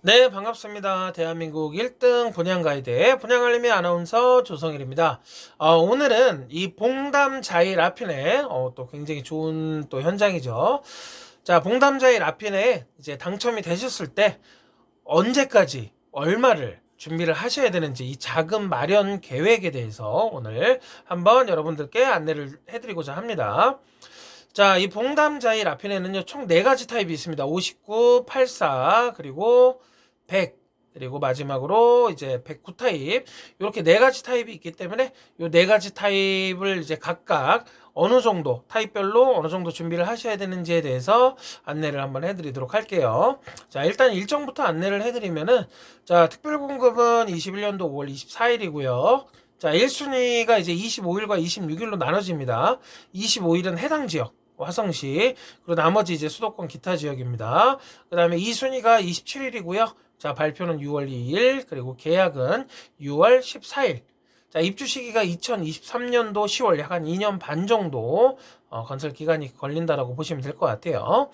네, 반갑습니다. 대한민국 1등 분양 가이드의 분양 알림이 아나운서 조성일입니다. 어, 오늘은 이 봉담자이 라핀의 어, 또 굉장히 좋은 또 현장이죠. 자, 봉담자이 라핀에 이제 당첨이 되셨을 때 언제까지 얼마를 준비를 하셔야 되는지 이 자금 마련 계획에 대해서 오늘 한번 여러분들께 안내를 해드리고자 합니다. 자, 이 봉담자이 라핀에는요, 총 4가지 타입이 있습니다. 59, 84, 그리고 100, 그리고 마지막으로 이제 109 타입. 이렇게 4가지 타입이 있기 때문에 이 4가지 타입을 이제 각각 어느 정도, 타입별로 어느 정도 준비를 하셔야 되는지에 대해서 안내를 한번 해드리도록 할게요. 자, 일단 일정부터 안내를 해드리면은, 자, 특별공급은 21년도 5월 24일이고요. 자, 1순위가 이제 25일과 26일로 나눠집니다. 25일은 해당 지역. 화성시 그리고 나머지 이제 수도권 기타 지역입니다. 그 다음에 2순위가 27일이고요. 자 발표는 6월 2일 그리고 계약은 6월 14일. 자 입주 시기가 2023년도 10월 약 한 2년 반 정도 어, 건설 기간이 걸린다라고 보시면 될 것 같아요.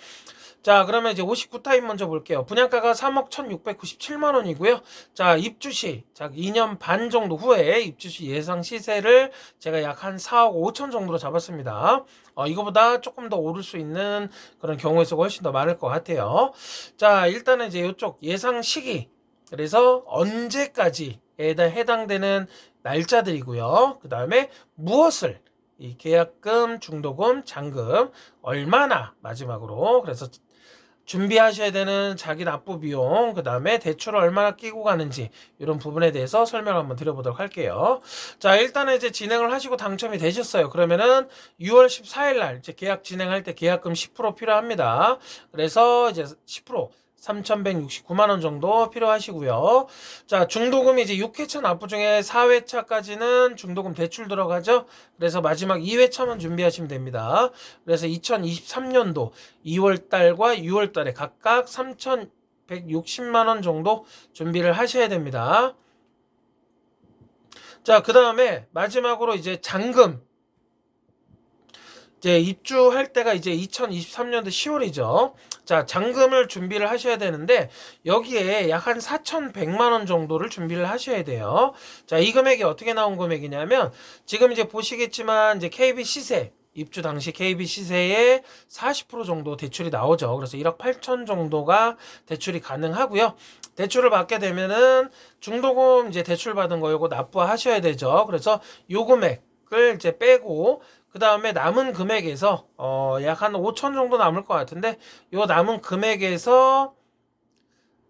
자, 그러면 이제 59타입 먼저 볼게요. 분양가가 3억 1,697만 원이고요. 자, 입주 시, 자, 2년 반 정도 후에 입주 시 예상 시세를 제가 약 한 4억 5천 정도로 잡았습니다. 어, 이거보다 조금 더 오를 수 있는 그런 경우의 수가 훨씬 더 많을 것 같아요. 자, 일단은 이제 이쪽 예상 시기. 그래서 언제까지에 해당되는 날짜들이고요. 그 다음에 무엇을 이 계약금, 중도금, 잔금 얼마나 마지막으로 그래서 준비하셔야 되는 자기 납부 비용, 그 다음에 대출을 얼마나 끼고 가는지 이런 부분에 대해서 설명을 한번 드려보도록 할게요. 자, 일단은 이제 진행을 하시고 당첨이 되셨어요. 그러면은 6월 14일 날 이제 계약 진행할 때 계약금 10% 필요합니다. 그래서 이제 10% 3,169만 원 정도 필요하시고요. 자, 중도금이 이제 6회차 납부 중에 4회차까지는 중도금 대출 들어가죠. 그래서 마지막 2회차만 준비하시면 됩니다. 그래서 2023년도 2월 달과 6월 달에 각각 3,160만 원 정도 준비를 하셔야 됩니다. 자, 그 다음에 마지막으로 이제 잔금 이제 입주할 때가 이제 2023년도 10월이죠. 자, 잔금을 준비를 하셔야 되는데 여기에 약 한 4,100만 원 정도를 준비를 하셔야 돼요. 자, 이 금액이 어떻게 나온 금액이냐면 지금 이제 보시겠지만 이제 KB 시세 입주 당시 KB 시세의 40% 정도 대출이 나오죠. 그래서 1억 8천 정도가 대출이 가능하고요. 대출을 받게 되면은 중도금 이제 대출 받은 거 요거 납부하셔야 되죠. 그래서 요 금액을 이제 빼고 그 다음에 남은 금액에서 어, 약 한 5천 정도 남을 것 같은데 요 남은 금액에서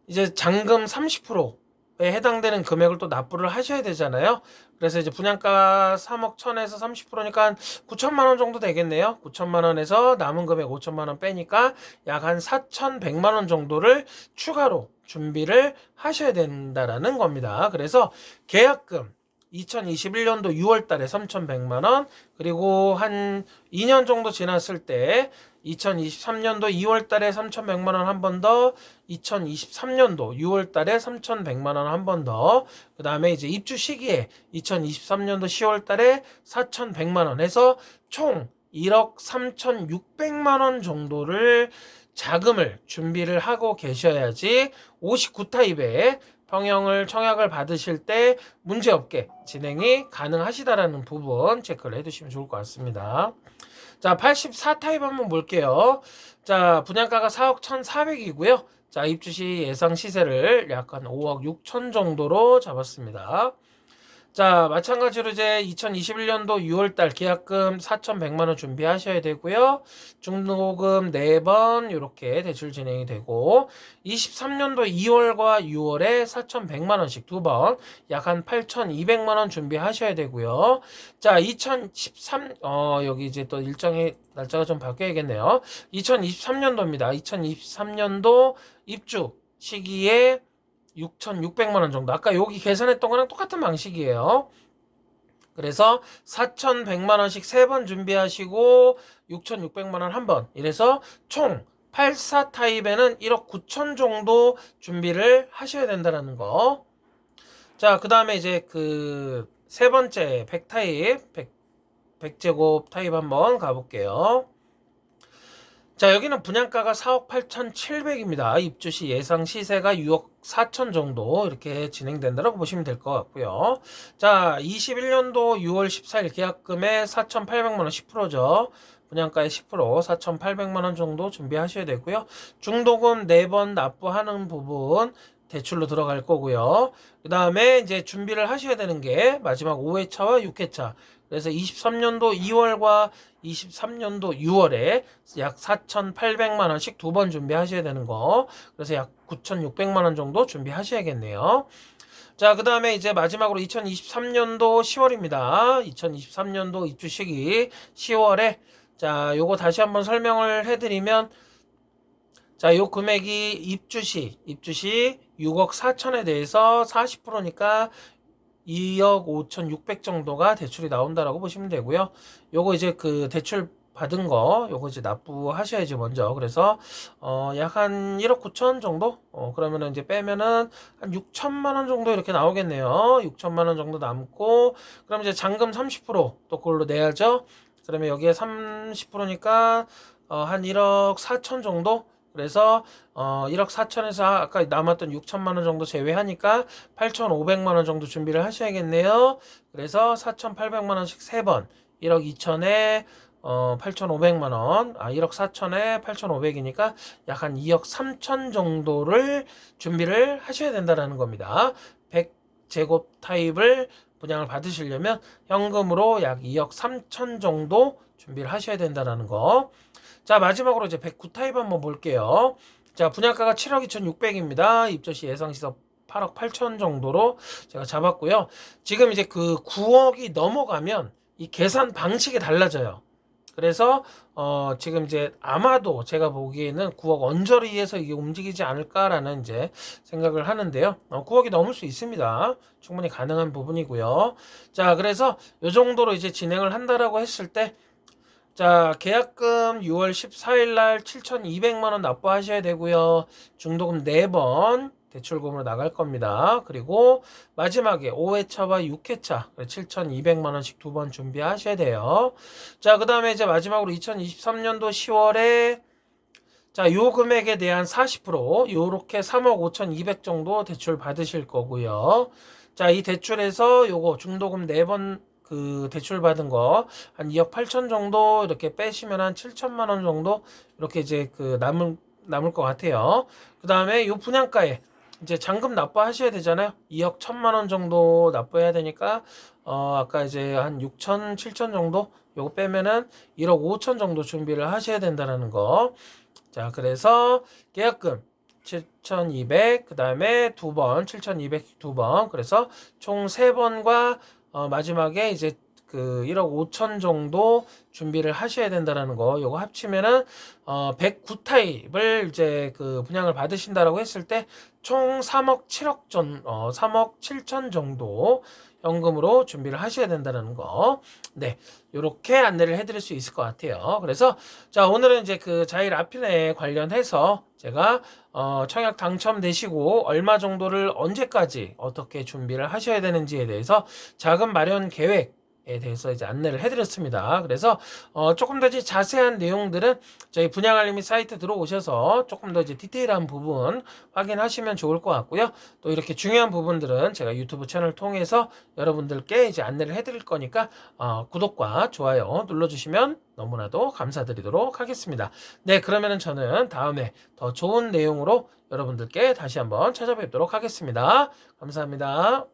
이제 잔금 30%에 해당되는 금액을 또 납부를 하셔야 되잖아요. 그래서 이제 분양가 3억 1천에서 30%니까 한 9천만 원 정도 되겠네요. 9천만 원에서 남은 금액 5천만 원 빼니까 약 한 4,100만 원 정도를 추가로 준비를 하셔야 된다라는 겁니다. 그래서 계약금 2021년도 6월 달에 3,100만 원, 그리고 한 2년 정도 지났을 때 2023년도 2월 달에 3,100만 원 한 번 더, 2023년도 6월 달에 3,100만 원 한 번 더, 그 다음에 이제 입주 시기에 2023년도 10월 달에 4,100만 원 해서 총 1억 3,600만 원 정도를 자금을 준비를 하고 계셔야지 59타입에 평형을 청약을 받으실 때 문제 없게 진행이 가능하시다라는 부분 체크를 해두시면 좋을 것 같습니다. 자, 84 타입 한번 볼게요. 자, 분양가가 4억 1,400이고요. 자, 입주시 예상 시세를 약간 5억 6천 정도로 잡았습니다. 자, 마찬가지로 이제 2021년도 6월달 계약금 4,100만 원 준비하셔야 되고요. 중도금 4번 이렇게 대출 진행이 되고 23년도 2월과 6월에 4,100만 원씩 두 번 약 한 8,200만 원 준비하셔야 되고요. 자, 2013 어, 여기 이제 또 일정의 날짜가 좀 바뀌어야겠네요. 2023년도입니다. 2023년도 입주 시기에 6,600만 원 정도. 아까 여기 계산했던 거랑 똑같은 방식이에요. 그래서 4,100만 원씩 세 번 준비하시고 6,600만 원 한 번. 이래서 총 84 타입에는 1억 9천 정도 준비를 하셔야 된다는 거. 자, 그 다음에 이제 그 세 번째 100 타입, 100, 100제곱 타입 한번 가 볼게요. 자, 여기는 분양가가 4억 8,700입니다. 입주 시 예상 시세가 6억 4천 정도 이렇게 진행된다고 보시면 될 것 같고요. 자, 21년도 6월 14일 계약금의 4,800만 원 10%죠. 분양가의 10% 4,800만 원 정도 준비하셔야 되고요. 중도금 4번 납부하는 부분 대출로 들어갈 거고요. 그 다음에 이제 준비를 하셔야 되는 게 마지막 5회차와 6회차. 그래서 23년도 2월과 23년도 6월에 약 4,800만 원씩 두 번 준비하셔야 되는 거. 그래서 약 9,600만 원 정도 준비하셔야겠네요. 자, 그 다음에 이제 마지막으로 2023년도 10월입니다. 2023년도 입주 시기 10월에 자, 요거 다시 한번 설명을 해드리면 자, 요 금액이 입주시, 입주시 6억 4천에 대해서 40%니까 2억 5천 6백 정도가 대출이 나온다라고 보시면 되고요. 요거 이제 그 대출 받은 거 요거 이제 납부하셔야지 먼저. 그래서 어 약 한 1억 9천 정도? 어 그러면은 이제 빼면은 한 6천만 원 정도 이렇게 나오겠네요. 6천만 원 정도 남고 그럼 이제 잔금 30%또 그걸로 내야죠. 그러면 여기에 30%니까 어한 1억 4천 정도? 그래서 어 1억 4천에서 아까 남았던 6천만 원 정도 제외하니까 8,500만 원 정도 준비를 하셔야겠네요. 그래서 4,800만 원씩 3번 1억 2천에 어 8,500만 원, 아 1억 4천에 8,500이니까 약 한 2억 3천 정도를 준비를 하셔야 된다라는 겁니다. 100제곱 타입을 분양을 받으시려면 현금으로 약 2억 3천 정도 준비를 하셔야 된다라는 거. 자, 마지막으로 이제 109타입 한번 볼게요. 자, 분양가가 7억 2,600입니다. 입주시 예상시세 8억 8천 정도로 제가 잡았고요. 지금 이제 그 9억이 넘어가면 이 계산 방식이 달라져요. 그래서 어 지금 이제 아마도 제가 보기에는 9억 언저리에서 이게 움직이지 않을까라는 이제 생각을 하는데요. 어 9억이 넘을 수 있습니다. 충분히 가능한 부분이고요. 자, 그래서 요 정도로 이제 진행을 한다라고 했을 때 자, 계약금 6월 14일 날 7,200만 원 납부하셔야 되고요. 중도금 4번 대출금으로 나갈 겁니다. 그리고 마지막에 5회차와 6회차 7,200만 원씩 두 번 준비하셔야 돼요. 자, 그다음에 이제 마지막으로 2023년도 10월에 자, 요 금액에 대한 40% 요렇게 3억 5,200 정도 대출 받으실 거고요. 자, 이 대출에서 요거 중도금 4번 그 대출 받은 거 한 2억 8천 정도 이렇게 빼시면 한 7천만 원 정도 이렇게 이제 그 남을 남을 것 같아요. 그 다음에 요 분양가에 이제 잔금 납부하셔야 되잖아요. 2억 1천만 원 정도 납부해야 되니까 어 아까 이제 한 6천 7천 정도 요거 빼면은 1억 5천 정도 준비를 하셔야 된다는 거. 자, 그래서 계약금 7,200, 그 다음에 두 번, 7,200 두 번. 그래서 총 세 번과 어, 마지막에 이제 그 1억 5천 정도 준비를 하셔야 된다라는 거. 요거 합치면은 어 109 타입을 이제 그 분양을 받으신다라고 했을 때 총 3억 7억 전 어 3억 7천 정도 현금으로 준비를 하셔야 된다는 거. 네. 요렇게 안내를 해 드릴 수 있을 것 같아요. 그래서 자, 오늘은 이제 그 자일 아핀에 관련해서 제가 어, 청약 당첨되시고 얼마 정도를 언제까지 어떻게 준비를 하셔야 되는지에 대해서 자금 마련 계획 에 대해서 이제 안내를 해드렸습니다. 그래서 어 조금 더 이제 자세한 내용들은 저희 분양 알림이 사이트 들어오셔서 조금 더 이제 디테일한 부분 확인하시면 좋을 것 같고요. 또 이렇게 중요한 부분들은 제가 유튜브 채널 통해서 여러분들께 이제 안내를 해드릴 거니까 어 구독과 좋아요 눌러주시면 너무나도 감사드리도록 하겠습니다. 네, 그러면은 저는 다음에 더 좋은 내용으로 여러분들께 다시 한번 찾아뵙도록 하겠습니다. 감사합니다.